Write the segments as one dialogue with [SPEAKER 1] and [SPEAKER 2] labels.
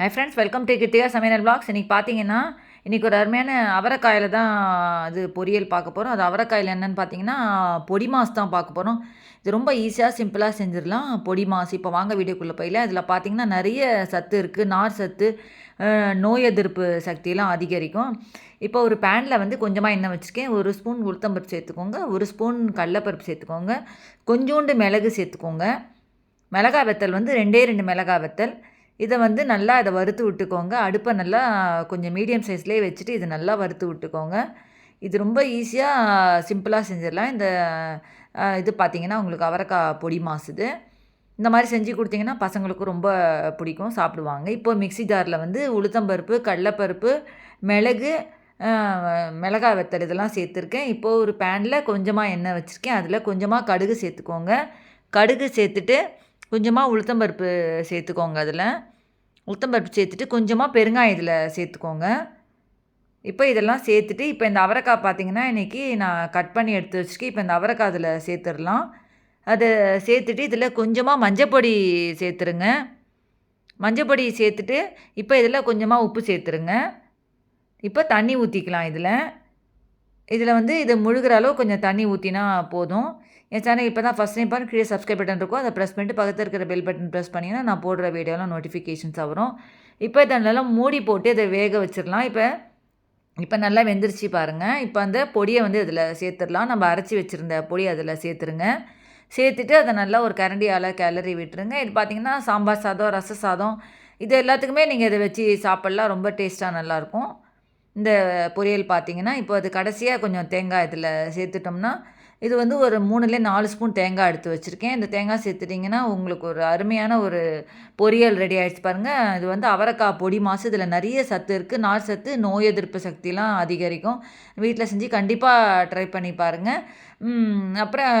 [SPEAKER 1] Hi friends welcome to Krithika சமையல் blogs இன்றைக்கி பார்த்தீங்கன்னா இன்றைக்கி ஒரு அருமையான அவரைக்காயில் தான் அது பொரியல் பார்க்க போகிறோம் அது அவரைக்காயில் என்னென்னு பார்த்தீங்கன்னா பொடி மாஸ் தான் பார்க்க போகிறோம் இது ரொம்ப ஈஸியாக சிம்பிளாக செஞ்சிடலாம். பொடி மாஸ். இப்போ வாங்க வீடியோக்குள்ளே போயில. அதில் பார்த்தீங்கன்னா நிறைய சத்து இருக்குது நார் சத்து நோய் எதிர்ப்பு சக்தியெல்லாம் அதிகரிக்கும். இப்போ ஒரு பேனில் வந்து கொஞ்சமாக எண்ணெய் வச்சுருக்கேன். ஒரு ஸ்பூன் உளுத்தம்பருப்பு சேர்த்துக்கோங்க. ஒரு ஸ்பூன் கடலப்பருப்பு சேர்த்துக்கோங்க. கொஞ்சோண்டு மிளகு சேர்த்துக்கோங்க. மிளகா வெத்தல் வந்து ரெண்டே ரெண்டு மிளகா வெத்தல். இதை வந்து நல்லா இதை வறுத்து விட்டுக்கோங்க. அடுப்பை நல்லா கொஞ்சம் மீடியம் சைஸ்லேயே வச்சுட்டு இது நல்லா வறுத்து விட்டுக்கோங்க. இது ரொம்ப ஈஸியாக சிம்பிளாக செஞ்சிடலாம். இந்த இது பார்த்திங்கன்னா உங்களுக்கு அவரைக்காய் பொடி மாசுது. இந்த மாதிரி செஞ்சு கொடுத்தீங்கன்னா பசங்களுக்கும் ரொம்ப பிடிக்கும் சாப்பிடுவாங்க. இப்போ மிக்சி ஜாரில் வந்து உளுத்தம்பருப்பு கடலப்பருப்பு மிளகு மிளகாய் வெத்தல் இதெல்லாம் சேர்த்துருக்கேன். இப்போது ஒரு பேனில் கொஞ்சமாக எண்ணெய் வச்சுருக்கேன். அதில் கொஞ்சமாக கடுகு சேர்த்துக்கோங்க. கடுகு சேர்த்துட்டு கொஞ்சமாக உளுத்தம்பருப்பு சேர்த்துக்கோங்க அதில். உளுத்தம்பருப்பு சேர்த்துட்டு கொஞ்சமாக பெருங்காயம் இதில் சேர்த்துக்கோங்க. இப்போ இதெல்லாம் சேர்த்துட்டு இப்போ இந்த அவரைக்காய் பார்த்திங்கன்னா இன்றைக்கி நான் கட் பண்ணி எடுத்து வச்சுட்டு இப்போ இந்த அவரைக்காய் அதில் சேர்த்துடலாம். அதை சேர்த்துட்டு இதில் கொஞ்சமாக மஞ்சப்பொடி சேர்த்துருங்க. மஞ்சப்பொடி சேர்த்துட்டு இப்போ இதில் கொஞ்சமாக உப்பு சேர்த்துருங்க. இப்போ தண்ணி ஊற்றிக்கலாம் இதில். இதில் வந்து இதை முழுகிற அளவு கொஞ்சம் தண்ணி ஊற்றினா போதும். என் சேனல் இப்போ தான் ஃபஸ்ட் டைம் பாருங்க. கீழே சப்ஸ்கிரைப் பட்டன் இருக்கும். அதை ப்ரெஸ் பண்ணிட்டு பக்கத்தில் இருக்கிற பெல் பட்டன் ப்ரெஸ் பண்ணிங்கன்னா நான் போடுற வீடியோலாம் நோட்டிஃபிகேஷன்ஸ் வரும். இப்போ இதை நல்லா மூடி போட்டு இதை வேக வச்சிடலாம். இப்போ இப்போ நல்லா வெந்துருச்சு பாருங்கள் இப்போ அந்த பொடியை வந்து இதில் சேர்த்துடலாம். நம்ம அரைச்சி வச்சுருந்த பொடி அதில் சேர்த்துருங்க. சேர்த்துட்டு அதை நல்லா ஒரு கரண்டியால் கிளறி விட்டுருங்க. இது பார்த்திங்கன்னா சாம்பார் சாதம் ரச சாதம் இது எல்லாத்துக்குமே நீங்கள் இதை வச்சு சாப்பிட்லாம். ரொம்ப டேஸ்ட்டாக நல்லாயிருக்கும். இந்த பொரியல் பார்த்திங்கன்னா இப்போ அது கடைசியாக கொஞ்சம் தேங்காய் இதில் சேர்த்துட்டோம்னா இது வந்து ஒரு மூணுலேயே நாலு ஸ்பூன் தேங்காய் எடுத்து வச்சுருக்கேன். இந்த தேங்காய் சேர்த்துட்டிங்கன்னா உங்களுக்கு ஒரு அருமையான ஒரு பொரியல் ரெடி ஆகிடுச்சு பாருங்கள் இது வந்து அவரைக்காய் பொடி மாசு இதில் நிறைய சத்து இருக்குது நார் சத்து நோய் எதிர்ப்பு சக்திலாம் அதிகரிக்கும். வீட்டில் செஞ்சு கண்டிப்பாக ட்ரை பண்ணி பாருங்கள் அப்புறம்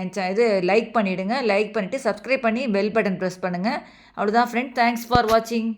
[SPEAKER 1] என் இது லைக் பண்ணிவிடுங்க லைக் பண்ணிவிட்டு சப்ஸ்கிரைப் பண்ணி பெல் பட்டன் ப்ரெஸ் பண்ணுங்கள் அவ்வளோதான் ஃப்ரெண்ட் தேங்க்ஸ் ஃபார் வாட்சிங்